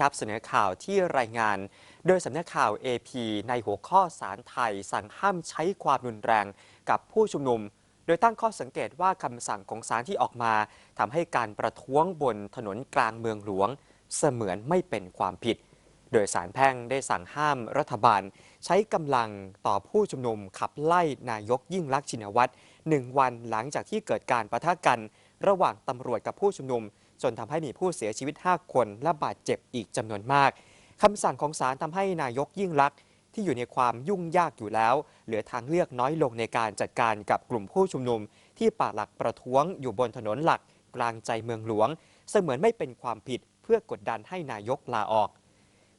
ครับเสนอข่าวที่รายงาน โดยสำนักข่าว AP ในหัวข้อสารไทย สั่งห้ามใช้ความรุนแรงกับผู้ชุมนุม โดยตั้งข้อสังเกตว่าคำสั่งของศาลที่ออกมาทำให้การประท้วงบนถนนกลางเมืองหลวง เสมือนไม่เป็นความผิด โดยสารแพ่งได้สั่งห้ามรัฐบาล ใช้กำลังต่อผู้ชุมนุมขับไล่นายกยิ่งลักษณ์ชินวัตรหนึ่งวันหลังจากที่เกิดการประทะกัน ระหว่างตำรวจกับผู้ชุมนุม จนทำให้มีผู้เสียชีวิต 5 คนและบาดเจ็บอีกจำนวนมากคำสั่งของศาลทำให้นายกยิ่งลักษณ์ที่อยู่ในความยุ่งยากอยู่แล้ว เหลือทางเลือกน้อยลงในการจัดการกับกลุ่มผู้ชุมนุม ที่ปากหลักประท้วงอยู่บนถนนหลักกลางใจเมืองหลวง เสมือนไม่เป็นความผิดเพื่อกดดันให้นายกลาออก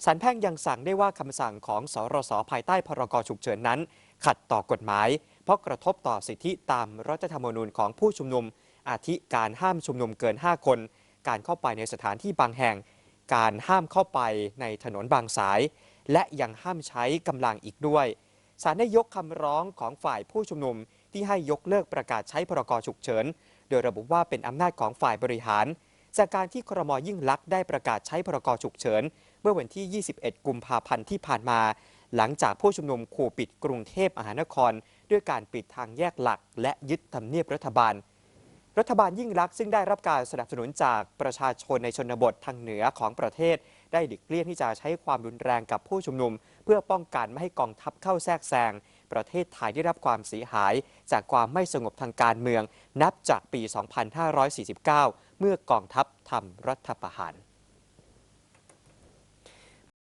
ศาลแพ่งยังสั่งได้ว่าคำสั่งของสรสภายใต้พรกฉุกเฉินนั้น ขัดต่อกฎหมาย เพราะกระทบต่อสิทธิตามรัฐธรรมนูญของผู้ชุมนุม อาทิการห้ามชุมนุมเกิน 5 คน การเข้าไปในสถานที่บางแห่ง การห้ามเข้าไปในถนนบางสาย และยังห้ามใช้กำลังอีกด้วยศาลได้ยกคำร้องของฝ่ายผู้ชุมนุมที่ให้ยกเลิกประกาศใช้พรกฉุกเฉิน โดยระบุว่าเป็นอำนาจของฝ่ายบริหาร จากการที่ครมยิ่งลักษณ์ได้ประกาศใช้พรกฉุกเฉิน เมื่อวันที่ 21 กุมภาพันธ์ที่ผ่านมา หลังจากผู้ชุมนุมขู่ปิดกรุงเทพมหานคร ด้วยการปิดทางแยกหลัก และยึดทำเนียบรัฐบาล รัฐบาลยิ่งรักซึ่งได้รับการสนับสนุนจากประชาชนในชนบททางเหนือของประเทศ ได้ดิกเลี่ยงที่จะใช้ความรุนแรงกับผู้ชุมนุม เพื่อป้องกันไม่ให้กองทัพเข้าแทรกแซงประเทศไทยได้รับความเสียหาย จากความไม่สงบทางการเมือง นับจากปี 2549 เมื่อกองทัพทำรัฐประหาร